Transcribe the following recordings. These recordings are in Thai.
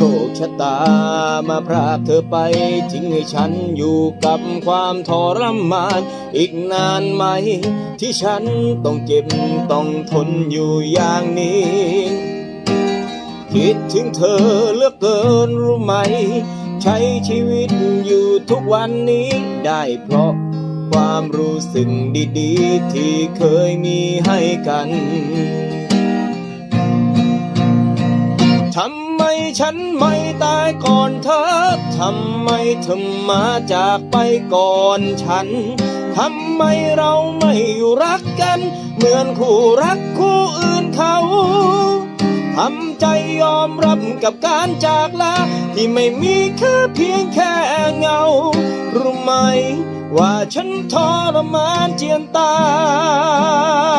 โชคชะตามาพรากเธอไปทิ้งให้ฉันอยู่กับความทรมาน อีกนานไหม ที่ฉันต้องเจ็บต้องทนอยู่อย่างนี้ คิดถึงเธอเลือกเกินรู้ไหม ใช้ชีวิตอยู่ทุกวันนี้ได้เพราะความรู้สึกดีๆ ที่เคยมีให้กันทำ ฉันไม่ตายก่อนเธอทำไมเธอมาจากไปก่อนฉันทำไมเราไม่รักกัน เหมือนคู่รักคู่อื่นเขาทำใจยอมรับกับการจากลาที่ไม่มีแค่เพียงแค่เงา รู้ไหมว่าฉันทรมานเจียนตาย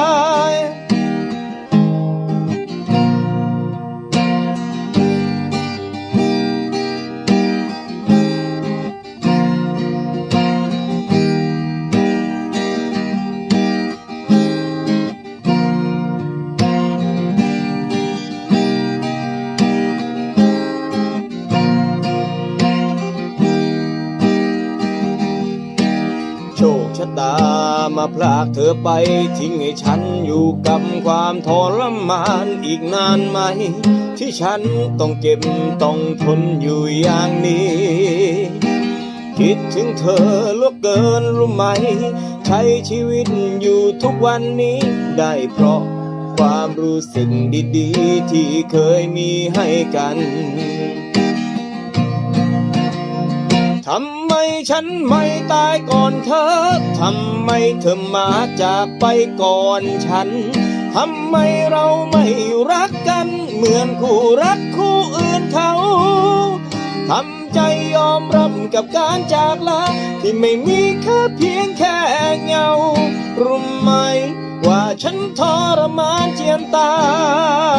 ชะตามาพลากเธอไปทิ้งให้ฉันอยู่กับความทรมานอีกนานไหม ที่ฉันต้องเจ็บต้องทนอยู่อย่างนี้ คิดถึงเธอลือกเกินรู้ไหม ใช้ชีวิตอยู่ทุกวันนี้ได้เพราะความรู้สึกดีๆ ที่เคยมีให้กัน ทำไมฉันไม่ตายก่อนเธอ ทำไมเธอมาจากไปก่อนฉัน ทำไมเราไม่รักกัน เหมือนคู่รักคู่อื่นเขา ทำใจยอมรับกับการจากลาที่ไม่มีแค่เพียงแค่เงา รู้ไหมว่าฉันทรมานเจียนตาย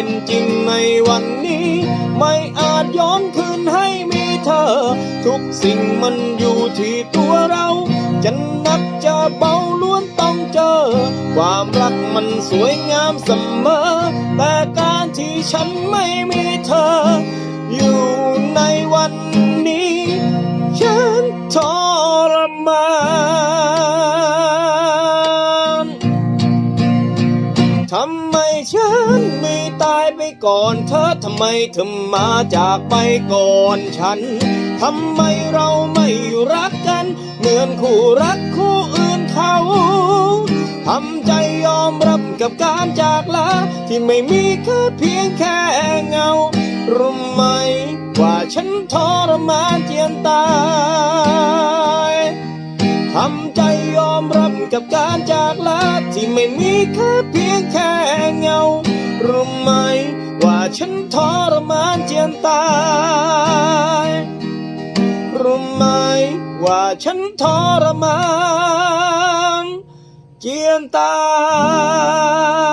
เป็นจริงในวันนี้ ไม่อาจย้อนคืนให้มีเธอ ทุกสิ่งมันอยู่ที่ตัวเรา จะนักจะเบาล้วนต้องเจอ ความรักมันสวยงามเสมอ แต่การที่ฉันไม่มีเธอ อยู่ในวันนี้ ฉันทรมาน ก่อนเธอทำไมเธอมาจากไปก่อนฉันทำไมเราไม่รักกัน เหมือนคู่รักคู่อื่นเขาทำใจยอมรับกับการจากลาที่ไม่มีแค่เพียงแค่เงารู้ไหมว่าฉันทรมานเจียนตายทำใจยอมรับกับการจากลาที่ไม่มีค่เพียงแค่ ฉันทรมาน เจียนตาย